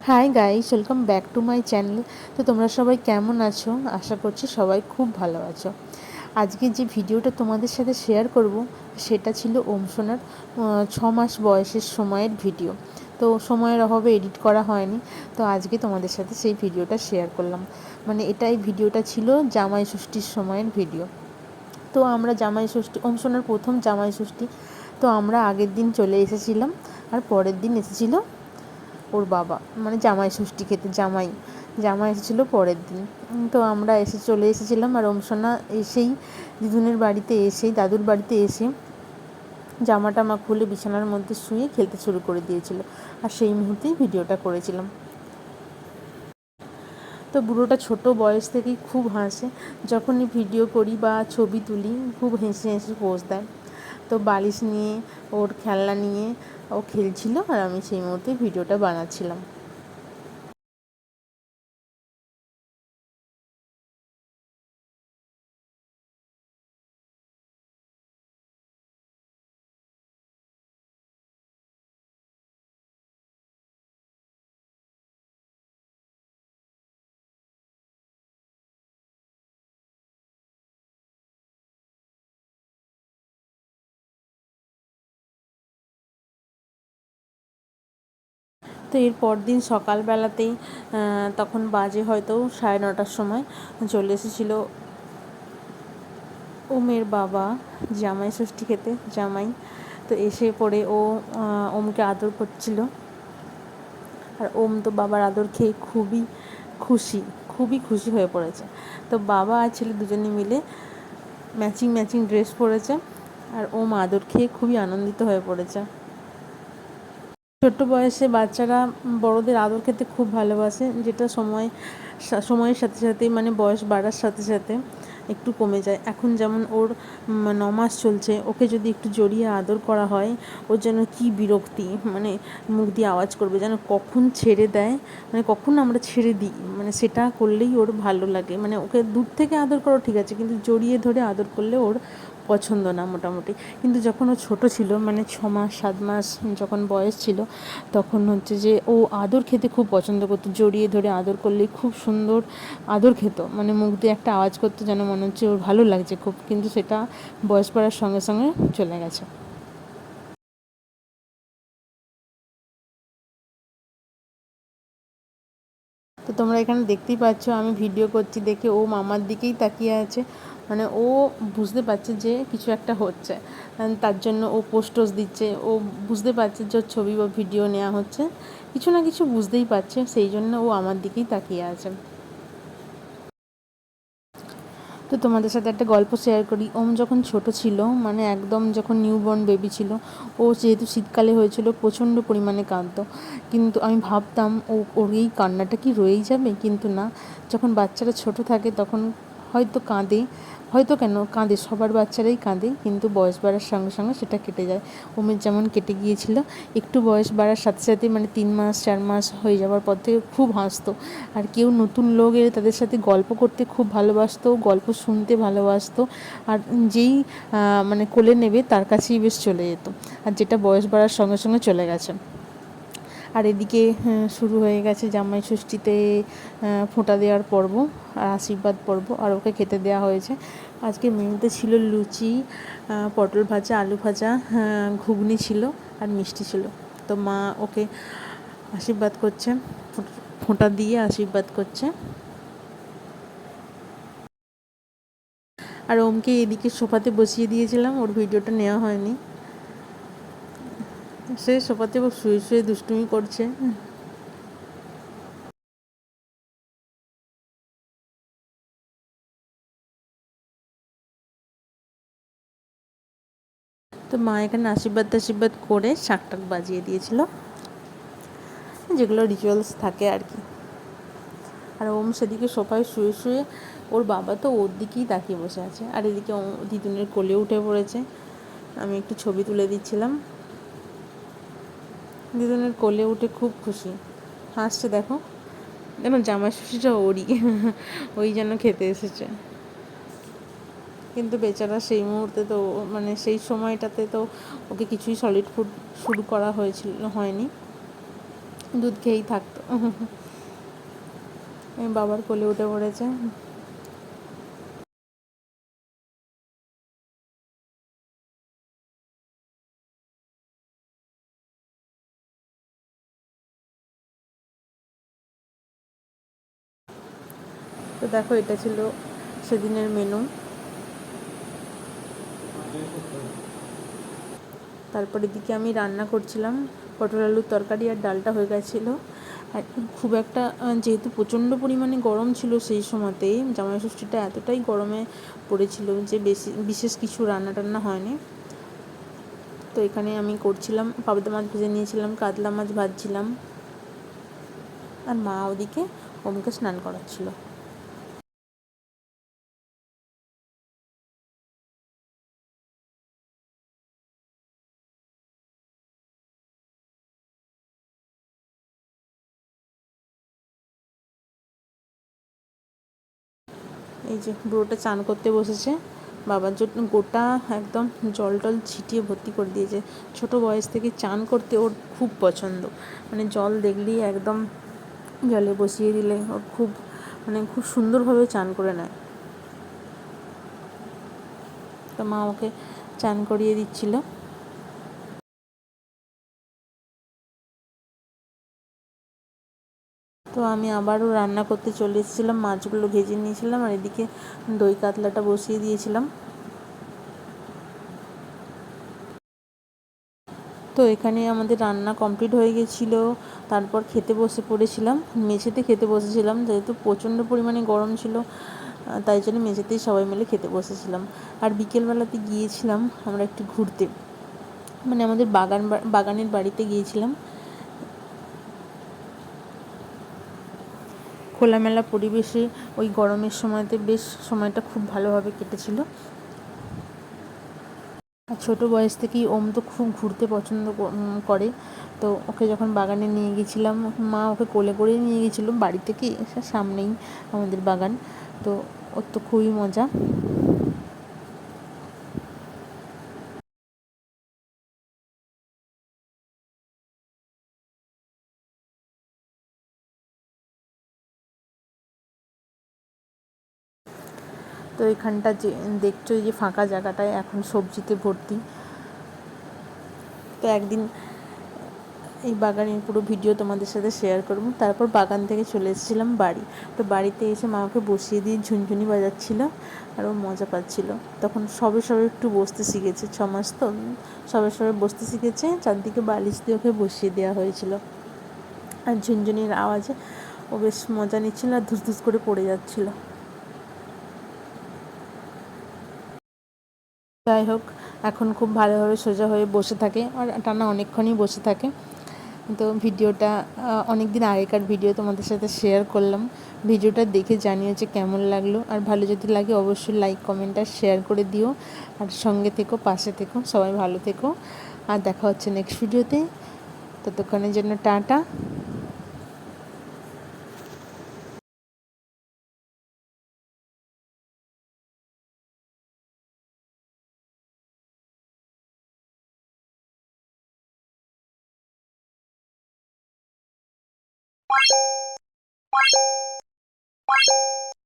Hi guys welcome back to my channel তো তোমরা সবাই কেমন আছো? আশা করছি সবাই খুব ভালো আছো। আজকে যে ভিডিওটা তোমাদের সাথে শেয়ার করব, সেটা ছিল ওম সোনার ছ মাস বয়সের সময়ের ভিডিও। তো সময়ের অভাবে এডিট করা হয়নি, তো আজকে তোমাদের সাথে সেই ভিডিওটা শেয়ার করলাম। মানে এটাই ভিডিওটা ছিল জামাই ষষ্ঠীর সময়ের ভিডিও। তো আমরা জামাই ষষ্ঠী, ওম সোনার প্রথম জামাই ষষ্ঠী, তো আমরা আগের দিন চলে এসেছিলাম, আর পরের দিন এসেছিল ওর বাবা মানে জামাই ষষ্ঠী খেতে জামাই জামাই এসেছিল পরের দিন। তো আমরা এসে চলে এসেছিলাম আর ওমসোনা এসেই, দিদুনের বাড়িতে এসেই, দাদুর বাড়িতে এসে জামা টামা খুলে বিছানার মধ্যে শুয়ে খেলতে শুরু করে দিয়েছিল। আর সেই মুহূর্তেই ভিডিওটা করেছিলাম। তো বুড়োটা ছোট বয়স থেকেই খুব হাসে। যখনই ভিডিও করি বা ছবি তুলি, খুব হেসে হেসে পোজ দেয়। তো বালিশ নিয়ে, ওর খেলনা নিয়ে ও খেলছিল আর আমি সেই মুহূর্তে ভিডিওটা বানাচ্ছিলাম। তো এর পরদিন সকালবেলাতেই তখন বাজে হয়তো সাড়ে নটার সময় চলে এসেছিল ওমের বাবা, জামাই ষষ্ঠী খেতে, জামাই। তো এসে পড়ে ও ওমকে আদর করছিল। আর ওম তো বাবার আদর খেয়ে খুবই খুশি খুবই খুশি হয়ে পড়েছে। তো বাবা আর ছেলে দুজনে মিলে ম্যাচিং ম্যাচিং ড্রেস পরেছে। আর ওম আদর খেয়ে খুবই আনন্দিত হয়ে পড়েছে। ছোট্ট বয়সে বাচ্চারা বড়দের আদর খেতে খুব ভালোবাসে যেটা সময় সময়ের সাথে সাথে মানে বয়স বাড়ার সাথে সাথে একটু কমে যায়। এখন যেমন ওর উম, ন মাস চলছে ওকে যদি একটু জড়িয়ে আদর করা হয় ওর যেন কি বিরক্তি মানে মুখ দিয়ে আওয়াজ করবে যেন কখন ছেড়ে দেয় মানে কখন আমরা ছেড়ে দিই মানে সেটা করলেই ওর ভালো লাগে। মানে ওকে দূর থেকে আদর করো ঠিক আছে কিন্তু জড়িয়ে ধরে আদর করলে ওর পছন্দ না মোটামুটি। কিন্তু যখন ও ছোট ছিল মানে ছ মাস, সাত মাস যখন বয়স ছিল, তখন হচ্ছে যে ও আদর খেতে খুব পছন্দ করতো। জড়িয়ে ধরে আদর করলে খুব সুন্দর আদর খেত। মানে মুখ দিয়ে একটা আওয়াজ করতো যেন মনে হচ্ছে ওর ভালো লাগছে খুব। কিন্তু সেটা বয়স বাড়ার সঙ্গে সঙ্গে চলে গেছে। তো তোমরা এখানে দেখতেই পাচ্ছ, আমি ভিডিও করছি দেখে ও মামার দিকেই তাকিয়ে আছে। মানে ও বুঝতে পারছে যে কিছু একটা হচ্ছে। তার জন্য ও পোস্টোস দিচ্ছে। ও বুঝতে পারছে যে ছবি বা ভিডিও নেওয়া হচ্ছে। কিছু না কিছু বুঝতেই পারছে, সেই জন্য ও আমার দিকেই তাকিয়ে আছে। তো তোমাদের সাথে একটা গল্প শেয়ার করি। ওম যখন ছোট ছিল মানে একদম যখন নিউবর্ন বেবি ছিল, ও যেহেতু শীতকালে হয়েছিল, প্রচণ্ড পরিমাণে কাঁদতো কিন্তু আমি ভাবতাম, ও, ওর এই কান্নাটা কি রয়েই যাবে? কিন্তু না, যখন বাচ্চারা ছোট থাকে, তখন হয়তো কাঁদে, হয়তো কেন কাঁদে, সবার বাচ্চারাই কাঁদে, কিন্তু বয়স বাড়ার সঙ্গে সঙ্গে সেটা কেটে যায়। ওমের যেমন কেটে গিয়েছিল, একটু বয়স বাড়ার সাথে সাথে মানে তিন মাস, চার মাস হয়ে যাওয়ার পর থেকে খুব হাসতো। আর কেউ নতুন লোক এলে তাদের সাথে গল্প করতে খুব ভালোবাসতো, গল্প শুনতে ভালোবাসতো, আর যেই মানে কোলে নেবে তার কাছেই বেশ চলে যেত। আর যেটা বয়স বাড়ার সঙ্গে সঙ্গে চলে গেছে। আর এদিকে শুরু হয়ে গেছে জামাই ষষ্ঠীতে ফোঁটা দেওয়ার পর্ব আর আশীর্বাদ পর্ব, আর ওকে খেতে দেওয়া হয়েছে। আজকে মেনুতে ছিল লুচি পটল ভাজা, আলু ভাজা ঘুগনি ছিল আর মিষ্টি ছিল। তো মা ওকে আশীর্বাদ করছে ফোঁটা- ফোঁটা দিয়ে আশীর্বাদ করছে। আর ওমকে এদিকে সোফাতে বসিয়ে দিয়েছিলাম, ওর ভিডিওটা নেওয়া হয়নি। সে সোফাতে শুয়ে শুয়ে দুষ্টুমি করছে। তো মা এখানে আশীর্বাদ টাশীর্বাদ করে শাক টাক বাজিয়ে দিয়েছিল। যেগুলো রিচুয়ালস থাকে আর কি। আর ওম সেদিকে সোফায় শুয়ে শুয়ে ওর বাবা তো ওর দিকেই তাকিয়ে বসে আছে। আর এদিকে দিদুনের কোলে উঠে পড়েছে। আমি একটু ছবি তুলে দিচ্ছিলাম। দিদুনের কোলে উঠে খুব খুশি। হাসছে, দেখো যেন জামাই ষষ্ঠীটা ওরই, ওই যেন খেতে এসেছে। কিন্তু বেচারা সেই মুহূর্তে তো মানে সেই সময়টাতে তো ওকে কিছুই সলিড ফুড শুরু করা হয়েছিল, হয়নি। দুধ খেয়েই থাকতো। বাবার কোলে উঠে পড়েছে। তো দেখো, এটা ছিল সেদিনের মেনু তারপর এদিকে আমি রান্না করছিলাম, পটল আলুর তরকারি আর ডালটা হয়ে গেছিল। আর খুব একটা যেহেতু প্রচণ্ড পরিমাণে গরম ছিল সেই সময়তেই, জামাই ষষ্ঠীটা এতটাই গরমে পড়েছিল যে বেশি, বিশেষ কিছু রান্না টান্না হয়নি। তো এখানে আমি করছিলাম, পাবদা মাছ ভেজে নিয়েছিলাম, কাতলা মাছ ভাজছিলাম। আর মা ওদিকে ওমকে স্নান করাচ্ছিলো। এই যে বুড়োটা চান করতে বসেছে। বাবার জন্য গোটা একদম জল টল ছিটিয়ে ভর্তি করে দিয়েছে। ছোট বয়স থেকে চান করতে ওর খুব পছন্দ। মানে জল দেখলেই একদম জলে বসিয়ে দিলে ওর খুব মানে খুব সুন্দরভাবে চান করে নেয়। তো মা ওকে চান করিয়ে দিচ্ছিল। তো আমি আবারও রান্না করতে চলে এসেছিলাম, মাছগুলো ভেজে নিয়েছিলাম আর এদিকে দই কাতলাটা বসিয়ে দিয়েছিলাম। তো এখানে আমাদের রান্না কমপ্লিট হয়ে গেছিল, তারপর খেতে বসে পড়েছিলাম, মেঝেতে খেতে বসেছিলাম, যেহেতু প্রচণ্ড পরিমাণে গরম ছিল তাই জন্য মেঝেতেই সবাই মিলে খেতে বসেছিলাম। আর বিকেলবেলাতে গিয়েছিলাম আমরা একটু ঘুরতে মানে আমাদের বাগান বাগানের বাড়িতে গিয়েছিলাম। খোলামেলা পরিবেশে ওই গরমের সময়তে বেশ সময়টা খুব ভালোভাবে কেটেছিল। আর ছোটো বয়স থেকেই ওম তো খুব ঘুরতে পছন্দ করে। তো ওকে যখন বাগানে নিয়ে গেছিলাম, মা ওকে কোলে করে নিয়ে গেছিল, বাড়ি থেকে সামনেই আমাদের বাগান। তো ওর তো খুবই মজা। তো এখানটা যে, দেখছ যে ফাঁকা জায়গাটায় এখন সবজিতে ভর্তি। তো একদিন এই বাগানের পুরো ভিডিও তোমাদের সাথে শেয়ার করব। তারপর বাগান থেকে চলে এসেছিলাম বাড়ি। তো বাড়িতে এসে মা ওকে বসিয়ে দিয়ে ঝুনঝুনি বাজাচ্ছিল আর ও মজা পাচ্ছিল। তখন সবে সবে একটু বসতে শিখেছে, ছ মাস তো সবে সবে বসতে শিখেছে। চারদিকে বালিশ দিয়ে ওকে বসিয়ে দেওয়া হয়েছিল। আর ঝুনঝুনির আওয়াজে ও বেশ মজা নিচ্ছিল আর ধুস ধুস করে পড়ে যাচ্ছিল। যাই হোক, এখন খুব ভালোভাবে সোজা হয়ে বসে থাকে আর টানা অনেকক্ষণই বসে থাকে। তো ভিডিওটা অনেক দিন আগেকার ভিডিও তোমাদের সাথে শেয়ার করলাম। ভিডিওটা দেখে জানিও যে কেমন লাগল। আর ভালো যদি লাগে অবশ্যই লাইক কমেন্ট আর শেয়ার করে দিও। আর সঙ্গে থেকো, পাশে থেকো, সবাই ভালো থেকো। আর দেখা হচ্ছে নেক্সট ভিডিওতে ততক্ষণের জন্য টাটা। あっ!